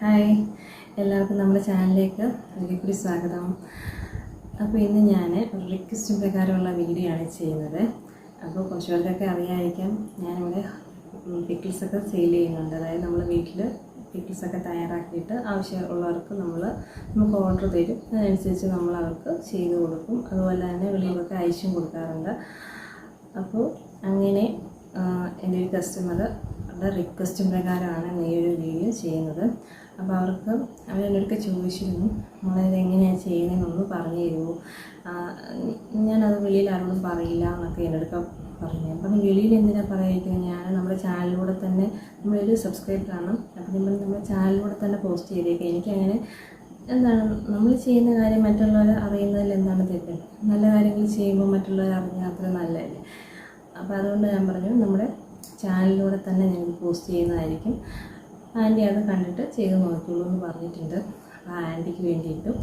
Hi. എല്ലാവർക്കും നമ്മുടെ ചാനലിലേക്ക് ഒരിക്കൽ കൂടി സ്വാഗതം. അപ്പോൾ ഇന്ന് ഞാൻ ഒരു റിക്വസ്റ്റ് പ്രകാരമുള്ള വീഡിയോ ആണ് ചെയ്യുന്നത്. അപ്പോൾ കുറച്ച് പേർക്കൊക്കെ അറിയാമായിരിക്കാം ഞാനിവിടെ പിക്കിൾസൊക്കെ സെയിൽ ചെയ്യുന്നുണ്ട്. അതായത് നമ്മൾ വീട്ടിൽ പിക്കിൾസൊക്കെ തയ്യാറാക്കിയിട്ട് ആവശ്യമുള്ളവർക്ക് നമ്മൾ നമുക്ക് ഓർഡർ തരും. അതിനനുസരിച്ച് നമ്മൾ അവർക്ക് ചെയ്ത് കൊടുക്കും. അതുപോലെ തന്നെ വെളിയിലൊക്കെ അയച്ചും കൊടുക്കാറുണ്ട്. അപ്പോൾ അങ്ങനെ എന്റെ ഒരു കസ്റ്റമറുടെ റിക്വസ്റ്റ് പ്രകാരമാണ് ഈ ഒരു വീഡിയോ ചെയ്യുന്നത്. അപ്പോൾ അവർക്ക് അവരെന്നോടൊക്കെ ചോദിച്ചിരുന്നു നമ്മളിത് എങ്ങനെയാണ് ചെയ്യുന്നതെന്നൊന്ന് പറഞ്ഞു തരുമോ? ഞാനത് വെളിയിൽ ആരോടും പറയില്ല എന്നൊക്കെ എന്നോടൊക്കെ പറഞ്ഞു. അപ്പം വെളിയിൽ എന്തിനാണ് പറയുക? ഞാൻ നമ്മുടെ ചാനലിലൂടെ തന്നെ നമ്മളൊരു സബ്സ്ക്രൈബറാണ് അപ്പം നമ്മൾ നമ്മുടെ ചാനലിലൂടെ തന്നെ പോസ്റ്റ് ചെയ്തേക്കുക എനിക്കങ്ങനെ എന്താണ് നമ്മൾ ചെയ്യുന്ന കാര്യം മറ്റുള്ളവർ അറിയുന്നതിൽ എന്താണ് തെറ്റ്? നല്ല കാര്യങ്ങൾ ചെയ്യുമ്പോൾ മറ്റുള്ളവർ അറിഞ്ഞാൽ അത്ര നല്ലതല്ലേ? അപ്പോൾ അതുകൊണ്ട് ഞാൻ പറഞ്ഞു നമ്മുടെ ചാനലിലൂടെ തന്നെ ഞങ്ങൾ പോസ്റ്റ് ചെയ്യുന്നതായിരിക്കും. ആന്റി അത് കണ്ടിട്ട് ചെയ്ത് നോക്കിയുള്ളൂ എന്ന് പറഞ്ഞിട്ടുണ്ട്. അപ്പോൾ ആന്റിക്ക് വേണ്ടിയിട്ടും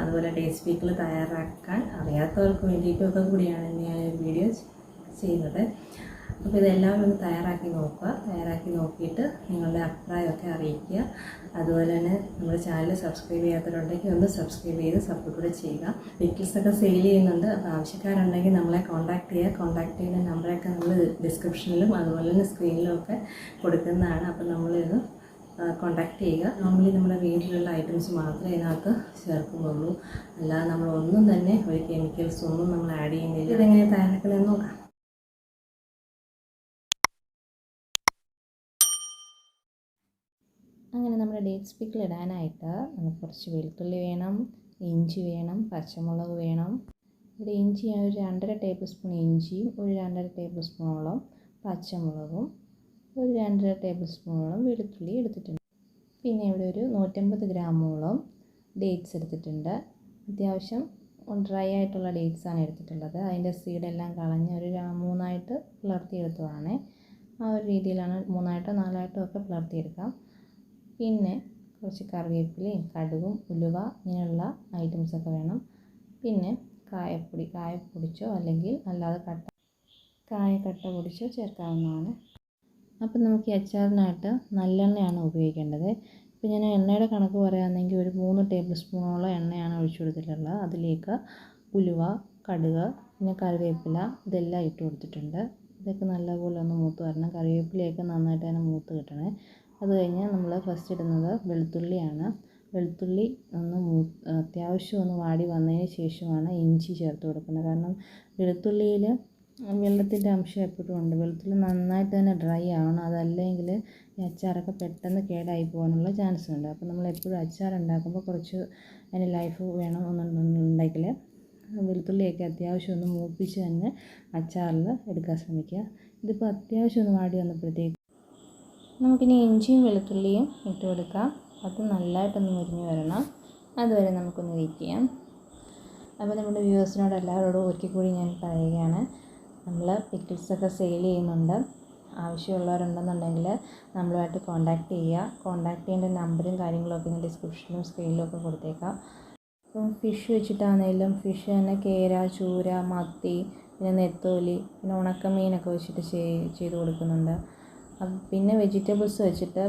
അതുപോലെ ടേസ്റ്റ് പീക്കിൾ തയ്യാറാക്കാൻ അറിയാത്തവർക്ക് വേണ്ടിയിട്ടും ഒക്കെ കൂടിയാണ് ഞാൻ വീഡിയോ ചെയ്യുന്നത്. അപ്പോൾ ഇതെല്ലാം ഒന്ന് തയ്യാറാക്കി നോക്കുക. തയ്യാറാക്കി നോക്കിയിട്ട് നിങ്ങളുടെ അഭിപ്രായമൊക്കെ അറിയിക്കുക. അതുപോലെ തന്നെ നമ്മുടെ ചാനൽ സബ്സ്ക്രൈബ് ചെയ്യാത്തവരുണ്ടെങ്കിൽ ഒന്ന് സബ്സ്ക്രൈബ് ചെയ്ത് സപ്പോർട്ട് കൂടെ ചെയ്യുക. വെഹിക്കിൾസൊക്കെ സെയിൽ ചെയ്യുന്നുണ്ട്. അപ്പോൾ ആവശ്യക്കാരുണ്ടെങ്കിൽ നമ്മളെ കോൺടാക്ട് ചെയ്യുക. കോൺടാക്ട് ചെയ്യുന്ന നമ്പറൊക്കെ നമ്മൾ ഡിസ്ക്രിപ്ഷനിലും അതുപോലെ തന്നെ സ്ക്രീനിലും ഒക്കെ കൊടുക്കുന്നതാണ്. അപ്പോൾ നമ്മളിത് കോണ്ടാക്ട് ചെയ്യുക. നോർമലി നമ്മുടെ വീട്ടിലുള്ള ഐറ്റംസ് മാത്രമേ ഇതിനകത്ത് ചേർക്കുന്നുള്ളൂ. അല്ലാതെ നമ്മൾ ഒന്നും തന്നെ ഒരു കെമിക്കൽസ് ഒന്നും നമ്മൾ ആഡ് ചെയ്യുന്നില്ല. ഇതെങ്ങനെ തയ്യാറാക്കണമെന്ന് നോക്കാം. അങ്ങനെ നമ്മുടെ ഡേറ്റ്സ് സ്പിക്കിൾ ഇടാനായിട്ട് നമുക്ക് കുറച്ച് വെളുത്തുള്ളി വേണം ഇഞ്ചി വേണം പച്ചമുളക് വേണം. ഇവിടെ ഇഞ്ചി ഞാൻ ഒരു രണ്ടര ടേബിൾ സ്പൂൺ ഇഞ്ചിയും ഒരു രണ്ടര ടേബിൾ സ്പൂണോളം പച്ചമുളകും ഒരു രണ്ടര ടേബിൾ സ്പൂണോളം വെളുത്തുള്ളി എടുത്തിട്ടുണ്ട്. പിന്നെ ഇവിടെ ഒരു നൂറ്റമ്പത് ഗ്രാമോളം ഡേറ്റ്സ് എടുത്തിട്ടുണ്ട്. അത്യാവശ്യം ഡ്രൈ ആയിട്ടുള്ള ഡേറ്റ്സ് ആണ് എടുത്തിട്ടുള്ളത്. അതിന്റെ സീഡെല്ലാം കളഞ്ഞ് ഒരു മൂന്നായിട്ട് പിളർത്തിയെടുത്തതാണ്. ആ ഒരു രീതിയിലാണ് മൂന്നായിട്ടോ നാലായിട്ടോ ഒക്കെ പിളർത്തിയെടുക്കാം. പിന്നെ കുറച്ച് കറിവേപ്പിലയും കടുകും ഉലുവ ഇങ്ങനെയുള്ള ഐറ്റംസൊക്കെ വേണം. പിന്നെ കായപ്പൊടി കായ പൊടിച്ചോ അല്ലെങ്കിൽ അല്ലാതെ കട്ട കായക്കട്ട പൊടിച്ചോ ചേർക്കാവുന്നതാണ്. അപ്പം നമുക്ക് ഈ അച്ചാറിനായിട്ട് നല്ലെണ്ണയാണ് ഉപയോഗിക്കേണ്ടത്. ഇപ്പം ഞാൻ എണ്ണയുടെ കണക്ക് പറയുകയാണെങ്കിൽ ഒരു മൂന്ന് ടേബിൾ സ്പൂണോളം എണ്ണയാണ് ഒഴിച്ചു കൊടുത്തിട്ടുള്ളത്. അതിലേക്ക് ഉലുവ കടുക് പിന്നെ കറിവേപ്പില ഇതെല്ലാം ഇട്ട് കൊടുത്തിട്ടുണ്ട്. ഇതൊക്കെ നല്ലപോലെ ഒന്ന് മൂത്ത് വരണം. കറിവേപ്പിലയൊക്കെ നന്നായിട്ട് തന്നെ മൂത്ത് കിട്ടണേ. അത് കഴിഞ്ഞ് നമ്മൾ ഫസ്റ്റ് ഇടുന്നത് വെളുത്തുള്ളിയാണ്. വെളുത്തുള്ളി ഒന്ന് മൂ അത്യാവശ്യം ഒന്ന് വാടി വന്നതിന് ശേഷമാണ് ഇഞ്ചി ചേർത്ത് കൊടുക്കുന്നത്. കാരണം വെളുത്തുള്ളിയിൽ വെള്ളത്തിന്റെ അംശം എപ്പോഴും ഉണ്ട്. വെളുത്തുള്ളി നന്നായിട്ട് തന്നെ ഡ്രൈ ആവണം. അതല്ലെങ്കിൽ ഈ അച്ചാറൊക്കെ പെട്ടെന്ന് കേടായി പോകാനുള്ള ചാൻസ് ഉണ്ട്. അപ്പോൾ നമ്മൾ എപ്പോഴും അച്ചാർ ഉണ്ടാക്കുമ്പോൾ കുറച്ച് അതിന് ലൈഫ് വേണം എന്നുണ്ടെങ്കിൽ വെളുത്തുള്ളിയൊക്കെ അത്യാവശ്യം ഒന്ന് മൂപ്പിച്ച് തന്നെ അച്ചാറിൽ എടുക്കാൻ ശ്രമിക്കുക. ഇതിപ്പോൾ അത്യാവശ്യം ഒന്ന് വാടി വന്നപ്പോഴത്തേക്ക് നമുക്കിനി ഇഞ്ചിയും വെളുത്തുള്ളിയും ഇട്ട് കൊടുക്കാം. അത് നല്ലതായിട്ടൊന്ന് മുരിഞ്ഞ് വരണം. അതുവരെ നമുക്കൊന്ന് വെയിറ്റ് ചെയ്യാം. അപ്പോൾ നമ്മുടെ വ്യൂവേഴ്സിനോട് എല്ലാവരോടും ഒരിക്കൽ കൂടി ഞാൻ പറയുകയാണ് നമ്മൾ പിക്കിൾസൊക്കെ സെയിൽ ചെയ്യുന്നുണ്ട്. ആവശ്യമുള്ളവരുണ്ടെന്നുണ്ടെങ്കിൽ നമ്മളുമായിട്ട് കോൺടാക്റ്റ് ചെയ്യുക. കോൺടാക്റ്റ് ചെയ്യേണ്ട നമ്പറും കാര്യങ്ങളൊക്കെ ഞാൻ ഡിസ്ക്രിപ്ഷനിലും സ്ക്രീനിലും ഒക്കെ കൊടുത്തേക്കാം. ഇപ്പം ഫിഷ് വെച്ചിട്ടാണെങ്കിലും ഫിഷ് തന്നെ കേര ചൂര മത്തി പിന്നെ നെത്തോലി പിന്നെ ഉണക്കമീനൊക്കെ വെച്ചിട്ട് ചെയ് ചെയ്ത് കൊടുക്കുന്നുണ്ട്. പിന്നെ വെജിറ്റബിൾസ് വെച്ചിട്ട്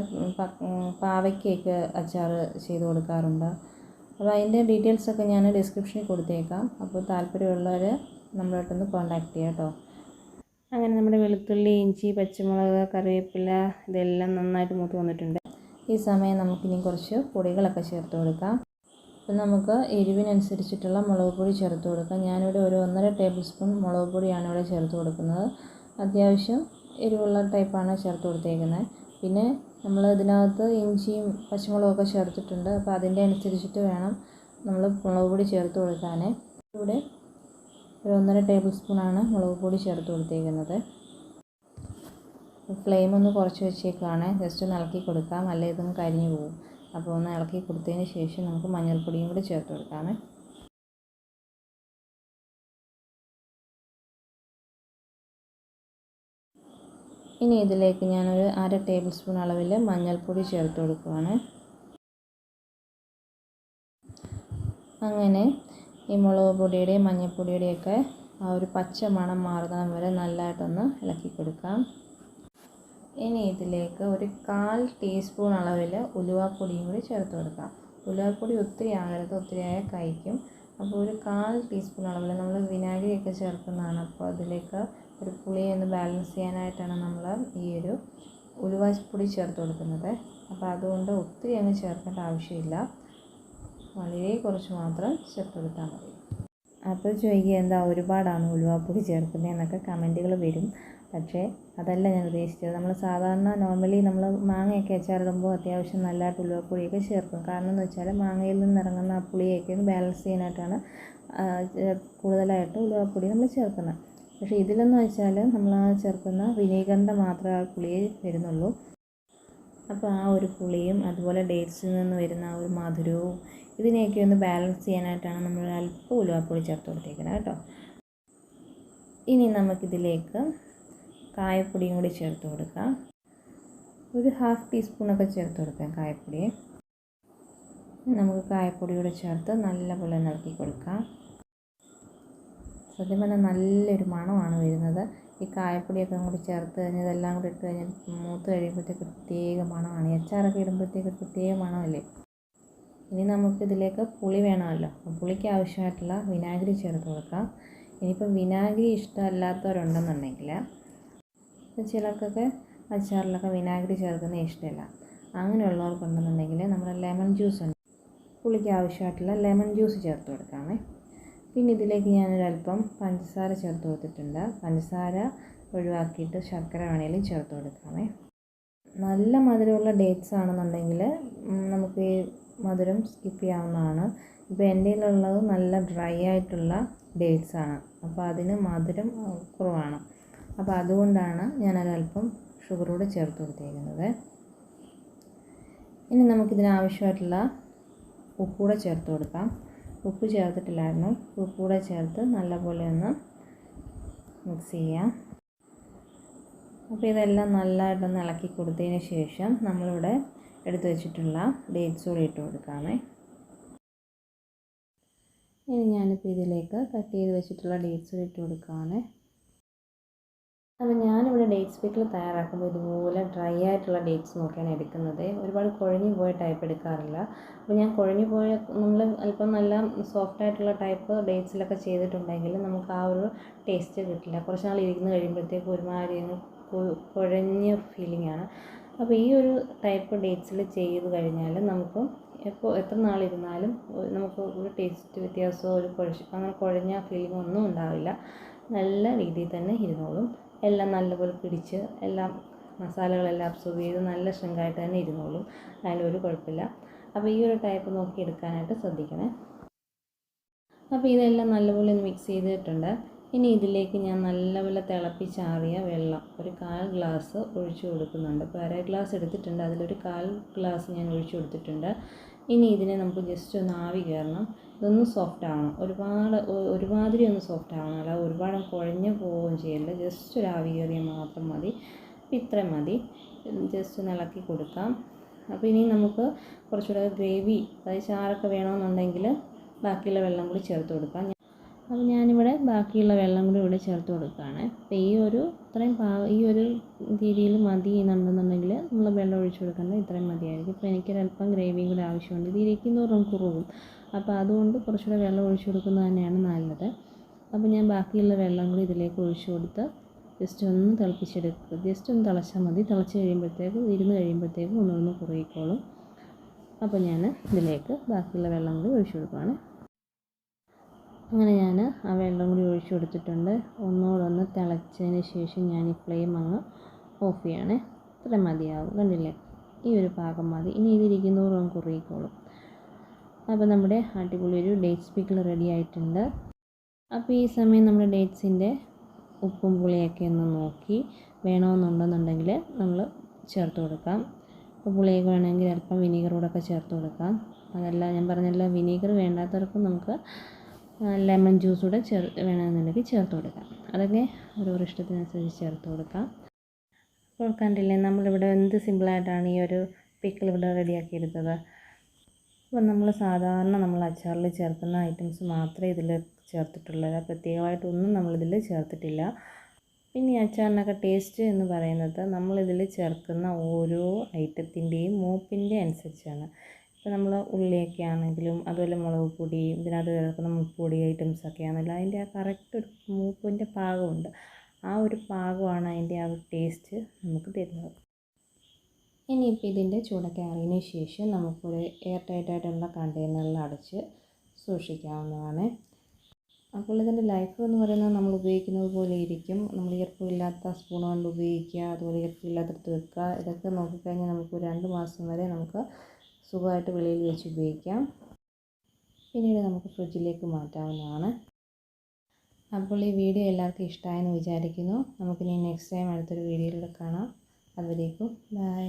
പാവയ്ക്കയൊക്കെ അച്ചാർ ചെയ്ത് കൊടുക്കാറുണ്ട്. അപ്പോൾ അതിന്റെ ഡീറ്റെയിൽസൊക്കെ ഞാൻ ഡിസ്ക്രിപ്ഷനിൽ കൊടുത്തേക്കാം. അപ്പോൾ താല്പര്യമുള്ളവർ നമ്മളായിട്ടൊന്ന് കോൺടാക്ട് ചെയ്യാം കേട്ടോ. അങ്ങനെ നമ്മുടെ വെളുത്തുള്ളി ഇഞ്ചി പച്ചമുളക് കറിവേപ്പില ഇതെല്ലാം നന്നായിട്ട് മൂത്ത് വന്നിട്ടുണ്ട്. ഈ സമയം നമുക്കിനി കുറച്ച് പൊടികളൊക്കെ ചേർത്ത് കൊടുക്കാം. അപ്പം നമുക്ക് എരിവിനനുസരിച്ചിട്ടുള്ള മുളക് പൊടി ചേർത്ത് കൊടുക്കാം. ഞാനിവിടെ ഒരു ഒന്നര ടേബിൾ സ്പൂൺ മുളക് പൊടിയാണ് ഇവിടെ ചേർത്ത് കൊടുക്കുന്നത്. അത്യാവശ്യം എരിവുള്ള ടൈപ്പാണ് ചേർത്ത് കൊടുത്തേക്കുന്നത്. പിന്നെ നമ്മൾ ഇതിനകത്ത് ഇഞ്ചിയും പച്ചമുളകൊക്കെ ചേർത്തിട്ടുണ്ട്. അപ്പോൾ അതിന്റെ അനുസരിച്ചിട്ട് വേണം നമ്മൾ മുളക് പൊടി ചേർത്ത് കൊടുക്കാൻ ഇവിടെ ഒരു ഒന്നര ടേബിൾ സ്പൂണാണ് മുളക് പൊടി ചേർത്ത് കൊടുത്തേക്കുന്നത്. ഫ്ലെയിം ഒന്ന് കുറച്ച് വെച്ചേക്കാണ് ജസ്റ്റ് ഒന്ന് ഇളക്കി കൊടുക്കാം. അല്ലെങ്കിൽ ഇതൊന്ന് കരിഞ്ഞു പോകും. അപ്പോൾ ഒന്ന് ഇളക്കി കൊടുത്തതിന് ശേഷം നമുക്ക് മഞ്ഞൾപ്പൊടിയും കൂടി ചേർത്ത് കൊടുക്കാമേ ഇനി ഇതിലേക്ക് ഞാനൊരു അര ടേബിൾ സ്പൂൺ അളവിൽ മഞ്ഞൾപ്പൊടി ചേർത്ത് കൊടുക്കുവാണ്. അങ്ങനെ ഈ മുളക് പൊടിയുടെയും മഞ്ഞൾപ്പൊടിയുടെയൊക്കെ ആ ഒരു പച്ച മണം മാറുന്ന വരെ നല്ലതായിട്ടൊന്ന് ഇളക്കി കൊടുക്കാം. ഇനി ഇതിലേക്ക് ഒരു കാൽ ടീസ്പൂൺ അളവിൽ ഉലുവാപ്പൊടിയും കൂടി ചേർത്ത് കൊടുക്കാം. ഉലുവാപ്പൊടി ഒത്തിരി ആകരുത് ഒത്തിരിയായ കഴിക്കും. അപ്പോൾ ഒരു കാൽ ടീസ്പൂൺ അളവിൽ നമ്മൾ വിനാഗിരിയൊക്കെ ചേർക്കുന്നതാണ്. അപ്പോൾ അതിലേക്ക് ഒരു പുളി ഒന്ന് ബാലൻസ് ചെയ്യാനായിട്ടാണ് നമ്മൾ ഈ ഒരു ഉലുവാപ്പൊടി ചേർത്ത് കൊടുക്കുന്നത്. അപ്പോൾ അതുകൊണ്ട് ഒത്തിരി അങ്ങ് ചേർക്കേണ്ട ആവശ്യമില്ല. വളരെ കുറച്ച് മാത്രം ചേർത്ത് കൊടുത്താൽ മതി. അപ്പോൾ ചോദിക്കുക എന്താ ഒരുപാടാണ് ഉലുവാപ്പൊടി ചേർക്കുന്നത് എന്നൊക്കെ കമന്റുകൾ വരും. പക്ഷേ അതല്ല ഞാൻ ഉദ്ദേശിച്ചത്. നമ്മൾ സാധാരണ നോർമലി നമ്മൾ മാങ്ങയൊക്കെ അച്ചാറിടുമ്പോൾ അത്യാവശ്യം നല്ലതായിട്ട് ഉലുവാപ്പൊടിയൊക്കെ ചേർക്കും. കാരണം എന്ന് വെച്ചാൽ മാങ്ങയിൽ നിന്ന് ഇറങ്ങുന്ന ആ പുളിയൊക്കെ ബാലൻസ് ചെയ്യാനായിട്ടാണ് കൂടുതലായിട്ട് ഉലുവാപ്പൊടി നമ്മൾ ചേർക്കുന്നത് പക്ഷേ ഇതിലെന്ന് വെച്ചാൽ നമ്മൾ ആ ചേർക്കുന്ന വിനീഗറിന്റെ മാത്രമേ ആ പുളിയെ വരുന്നുള്ളൂ. അപ്പോൾ ആ ഒരു പുളിയും അതുപോലെ ഡേറ്റ്സിൽ നിന്ന് വരുന്ന ആ ഒരു മധുരവും ഇതിനെയൊക്കെ ഒന്ന് ബാലൻസ് ചെയ്യാനായിട്ടാണ് നമ്മൾ അല്പം ഉലുവാപ്പൊടി ചേർത്ത് കൊടുത്തേക്കുന്നത് കേട്ടോ. ഇനി നമുക്കിതിലേക്ക് കായപ്പൊടിയും കൂടി ചേർത്ത് കൊടുക്കാം. ഒരു ഹാഫ് ടീസ്പൂണൊക്കെ ചേർത്ത് കൊടുക്കാം കായപ്പൊടി നമുക്ക് കായപ്പൊടി കൂടെ ചേർത്ത് നല്ലപോലെ ഇളക്കി കൊടുക്കാം. സത്യം പറഞ്ഞാൽ നല്ലൊരു മണമാണ് വരുന്നത്. ഈ കായപ്പൊടിയൊക്കെ കൂടി ചേർത്ത് കഴിഞ്ഞാൽ ഇതെല്ലാം കൂടി ഇട്ട് കഴിഞ്ഞാൽ മൂത്ത് കഴിയുമ്പോഴത്തേക്ക് പ്രത്യേക മണമാണ്. അച്ചാറൊക്കെ ഇടുമ്പോഴത്തേക്ക് പ്രത്യേക മണമല്ലേ? ഇനി നമുക്കിതിലേക്ക് പുളി വേണമല്ലോ. പുളിക്ക് ആവശ്യമായിട്ടുള്ള വിനാഗിരി ചേർത്ത് കൊടുക്കാം. ഇനിയിപ്പോൾ വിനാഗിരി ഇഷ്ടമല്ലാത്തവരുണ്ടെന്നുണ്ടെങ്കിൽ ചിലർക്കൊക്കെ അച്ചാറിലൊക്കെ വിനാഗിരി ചേർക്കുന്നത് ഇഷ്ടമില്ല. അങ്ങനെയുള്ളവർക്കുണ്ടെന്നുണ്ടെങ്കിൽ നമ്മുടെ ലെമൺ ജ്യൂസ് ഉണ്ട്. പുളിക്ക് ആവശ്യമായിട്ടുള്ള ലെമൺ ജ്യൂസ് ചേർത്ത് കൊടുക്കാമേ. പിന്നെ ഇതിലേക്ക് ഞാനൊരല്പം പഞ്ചസാര ചേർത്ത് കൊടുത്തിട്ടുണ്ട്. പഞ്ചസാര ഒഴിവാക്കിയിട്ട് ശർക്കര വേണേലും ചേർത്ത് കൊടുക്കാമേ. നല്ല മധുരമുള്ള ഡേറ്റ്സ് ആണെന്നുണ്ടെങ്കിൽ നമുക്ക് ഈ മധുരം സ്കിപ്പ് ചെയ്യാവുന്നതാണ്. ഇപ്പോൾ എന്റെ കയ്യിലുള്ളത് നല്ല ഡ്രൈ ആയിട്ടുള്ള ഡേറ്റ്സ് ആണ്. അപ്പോൾ അതിന് മധുരം കുറവാണ്. അപ്പോൾ അതുകൊണ്ടാണ് ഞാനൊരല്പം ഷുഗർ കൂടെ ചേർത്ത് കൊടുത്തേക്കുന്നത്. ഇനി നമുക്കിതിനാവശ്യമായിട്ടുള്ള ഉപ്പൂടെ ചേർത്ത് കൊടുക്കാം. ഉപ്പ് ചേർത്തിട്ടില്ലായിരുന്നു. ഉപ്പ് കൂടെ ചേർത്ത് നല്ലപോലെ ഒന്ന് മിക്സ് ചെയ്യാം. അപ്പോൾ ഇതെല്ലാം നല്ലതായിട്ടൊന്ന് ഇളക്കി കൊടുത്തതിന് ശേഷം നമ്മളിവിടെ എടുത്തു വെച്ചിട്ടുള്ള ഡേറ്റ്സ് കൂടി ഇട്ട് കൊടുക്കാമേ. ഇനി ഞാനിപ്പോൾ ഇതിലേക്ക് കട്ട് ചെയ്ത് വെച്ചിട്ടുള്ള ഡേറ്റ്സ് കൂടി ഇട്ട് കൊടുക്കുകയാണ് അപ്പോൾ ഞാനിവിടെ ഡേറ്റ്സ് പിക്കിൾ തയ്യാറാക്കുമ്പോൾ ഇതുപോലെ ഡ്രൈ ആയിട്ടുള്ള ഡേറ്റ്സ് നോക്കിയാണ് എടുക്കുന്നത്. ഒരുപാട് കുഴഞ്ഞു പോയ ടൈപ്പ് എടുക്കാറില്ല. അപ്പോൾ ഞാൻ കുഴഞ്ഞു പോയ നമ്മൾ അല്പം നല്ല സോഫ്റ്റ് ആയിട്ടുള്ള ടൈപ്പ് ഡേറ്റ്സിലൊക്കെ ചെയ്തിട്ടുണ്ടെങ്കിൽ നമുക്ക് ആ ഒരു ടേസ്റ്റ് കിട്ടില്ല. കുറച്ച് നാൾ ഇരുന്ന് കഴിയുമ്പോഴത്തേക്ക് ഒരുമാതിരി കുഴഞ്ഞ ഫീലിംഗ് ആണ്. അപ്പോൾ ഈ ഒരു ടൈപ്പ് ഡേറ്റ്സിൽ ചെയ്ത് കഴിഞ്ഞാൽ നമുക്ക് എപ്പോൾ എത്ര നാളിരുന്നാലും നമുക്ക് ഒരു ടേസ്റ്റ് വ്യത്യാസമോ ഒരു കുഴ അങ്ങനെ കുഴഞ്ഞ ഫീലിംഗ് ഒന്നും ഉണ്ടാവില്ല. നല്ല രീതിയിൽ തന്നെ ഇരുന്നോളും. എല്ലാം നല്ലപോലെ പിടിച്ച് എല്ലാം മസാലകളെല്ലാം അബ്സോർബ് ചെയ്ത് നല്ല ശൃംഖായിട്ട് തന്നെ ഇരുന്നോളും. അതിലൊരു കുഴപ്പമില്ല. അപ്പോൾ ഈ ഒരു ടൈപ്പ് നോക്കി എടുക്കാനായിട്ട് ശ്രദ്ധിക്കണേ. അപ്പോൾ ഇതെല്ലാം നല്ലപോലെ ഒന്ന് മിക്സ് ചെയ്തിട്ടുണ്ട്. ഇനി ഇതിലേക്ക് ഞാൻ നല്ലപോലെ തിളപ്പിച്ചാറിയ വെള്ളം ഒരു കാൽ ഗ്ലാസ് ഒഴിച്ചു കൊടുക്കുന്നുണ്ട്. ഇപ്പോൾ അര ഗ്ലാസ് എടുത്തിട്ടുണ്ട്. അതിലൊരു കാൽ ഗ്ലാസ് ഞാൻ ഒഴിച്ചു കൊടുത്തിട്ടുണ്ട്. ഇനി ഇതിനെ നമുക്ക് ജസ്റ്റ് ഒന്ന് ആവി കയറണം ഇതൊന്ന് സോഫ്റ്റ് ആവണം. ഒരുപാട് ഒരുമാതിരി ഒന്ന് സോഫ്റ്റ് ആവണം. അല്ല ഒരുപാട് കുഴഞ്ഞു പോവുകയും ചെയ്യല്ല ജസ്റ്റ് ഒരു ആവി കയറിയാൽ മാത്രം മതി. അപ്പം ഇത്രയും മതി. ജസ്റ്റ് ഒന്ന് ഇളക്കി കൊടുക്കാം. അപ്പോൾ ഇനി നമുക്ക് കുറച്ചുകൂടെ ഗ്രേവി അതായത് ചാറൊക്കെ വേണമെന്നുണ്ടെങ്കിൽ ബാക്കിയുള്ള വെള്ളം കൂടി ചേർത്ത് കൊടുക്കാം. അപ്പോൾ ഞാനിവിടെ ബാക്കിയുള്ള വെള്ളം കൂടി ഇവിടെ ചേർത്ത് കൊടുക്കുകയാണ്. അപ്പോൾ ഈ ഒരു ഇത്രയും പാ ഈ ഒരു രീതിയിൽ മതി എന്നുണ്ടെന്നുണ്ടെങ്കിൽ നമ്മൾ വെള്ളം ഒഴിച്ച് കൊടുക്കേണ്ട ഇത്രയും മതിയായിരിക്കും. ഇപ്പോൾ എനിക്കൊരല്പം ഗ്രേവിയും കൂടി ആവശ്യമുണ്ട്. ഇത് ഇരിക്കുന്നതോറും കുറവും അപ്പോൾ അതുകൊണ്ട് കുറച്ചുകൂടെ വെള്ളം ഒഴിച്ച് കൊടുക്കുന്നത് തന്നെയാണ് നല്ലത്. അപ്പോൾ ഞാൻ ബാക്കിയുള്ള വെള്ളം കൂടി ഇതിലേക്ക് ഒഴിച്ച് കൊടുത്ത് ജസ്റ്റ് ഒന്ന് തിളപ്പിച്ചെടുക്കുക. ജസ്റ്റ് ഒന്ന് തിളച്ചാൽ മതി. തിളച്ച് കഴിയുമ്പോഴത്തേക്കും ഇരുന്ന് കഴിയുമ്പോഴത്തേക്കും ഒന്നൊന്ന് കുറുകിക്കോളും. അപ്പോൾ ഞാൻ ഇതിലേക്ക് ബാക്കിയുള്ള വെള്ളം കൂടി ഒഴിച്ച് കൊടുക്കുകയാണ്. അങ്ങനെ ഞാൻ ആ വെള്ളം കൂടി ഒഴിച്ച് കൊടുത്തിട്ടുണ്ട്. ഒന്നുകൂടെ ഒന്ന് തിളച്ചതിന് ശേഷം ഞാൻ ഈ ഫ്ലെയിം അങ്ങ് ഓഫ് ചെയ്യണേ ഇത്ര മതിയാവും കണ്ടില്ലേ? ഈ ഒരു പാകം മതി. ഇനി ഇതിരിക്കുന്നതോറും അങ്ങ് കുറുകിക്കോളും. അപ്പോൾ നമ്മുടെ അടിപൊളി ഒരു ഡേറ്റ്സ് പിക്കിൾ റെഡി ആയിട്ടുണ്ട്. അപ്പോൾ ഈ സമയം നമ്മുടെ ഡേറ്റ്സിന്റെ ഉപ്പും പുളിയൊക്കെ ഒന്ന് നോക്കി വേണമെന്നുണ്ടെന്നുണ്ടെങ്കിൽ നമ്മൾ ചേർത്ത് കൊടുക്കാം. ഇപ്പോൾ പുളിയൊക്കെ വേണമെങ്കിൽ അല്പം വിനീഗർ കൂടെ ഒക്കെ ചേർത്ത് കൊടുക്കാം. അതല്ല ഞാൻ പറഞ്ഞല്ലോ വിനീഗർ വേണ്ടാത്തവർക്കും നമുക്ക് ലെമൺ ജ്യൂസ് കൂടെ ചേർ വേണമെന്നുണ്ടെങ്കിൽ ചേർത്ത് കൊടുക്കാം. അതൊക്കെ ഓരോരോ ഇഷ്ടത്തിനനുസരിച്ച് ചേർത്ത് കൊടുക്കാം. അപ്പോൾ കണ്ടില്ലേ നമ്മളിവിടെ എന്ത് സിമ്പിളായിട്ടാണ് ഈ ഒരു പിക്കിൾ ഇവിടെ റെഡിയാക്കി എടുത്തത്. അപ്പോൾ നമ്മൾ സാധാരണ നമ്മൾ അച്ചാറിൽ ചേർക്കുന്ന ഐറ്റംസ് മാത്രമേ ഇതിൽ ചേർത്തിട്ടുള്ളൂ. പ്രത്യേകമായിട്ടൊന്നും നമ്മളിതിൽ ചേർത്തിട്ടില്ല. പിന്നെ അച്ചാറിനൊക്കെ ടേസ്റ്റ് എന്ന് പറയുന്നത് നമ്മളിതിൽ ചേർക്കുന്ന ഓരോ ഐറ്റത്തിന്റെയും മൂപ്പിന്റെ അനുസരിച്ചാണ്. ഇപ്പോൾ നമ്മൾ ഉള്ളിയൊക്കെ ആണെങ്കിലും അതുപോലെ മുളക് പൊടി ഇതിനകത്ത് ചേർക്കുന്ന മുപ്പൊടി ഐറ്റംസൊക്കെ ആണെങ്കിലും അതിന്റെ ആ കറക്റ്റ് ഒരു മൂപ്പിന്റെ പാകമുണ്ട്. ആ ഒരു പാകമാണ് അതിന്റെ ആ ടേസ്റ്റ് നമുക്ക് തരുന്നത്. ഇനിയിപ്പോൾ ഇതിന്റെ ചൂടൊക്കെ ആയതിനു ശേഷം നമുക്കൊരു എയർ ടൈറ്റായിട്ടുള്ള കണ്ടെയ്നറിൽ അടച്ച് സൂക്ഷിക്കാവുന്നതാണ്. അപ്പോൾ ഇതിന്റെ ലൈഫ് എന്ന് പറയുന്നത് നമ്മൾ ഉപയോഗിക്കുന്നത് പോലെ ഇരിക്കും. നമ്മൾ ഈർപ്പമില്ലാത്ത സ്പൂൺ കൊണ്ട് ഉപയോഗിക്കുക അതുപോലെ ഈർപ്പമില്ലാത്തടത്ത് വെക്കുക ഇതൊക്കെ നോക്കിക്കഴിഞ്ഞാൽ നമുക്ക് രണ്ട് മാസം വരെ നമുക്ക് സുഖമായിട്ട് വെളിയിൽ വെച്ച് ഉപയോഗിക്കാം. പിന്നീട് നമുക്ക് ഫ്രിഡ്ജിലേക്ക് മാറ്റാവുന്നതാണ്. അപ്പോൾ ഈ വീഡിയോ എല്ലാവർക്കും ഇഷ്ടമായെന്ന് വിചാരിക്കുന്നു. നമുക്ക് ഇനി നെക്സ്റ്റ് ടൈം അടുത്തൊരു വീഡിയോയിലൂടെ കാണാം. അതുവരേക്കും ബൈ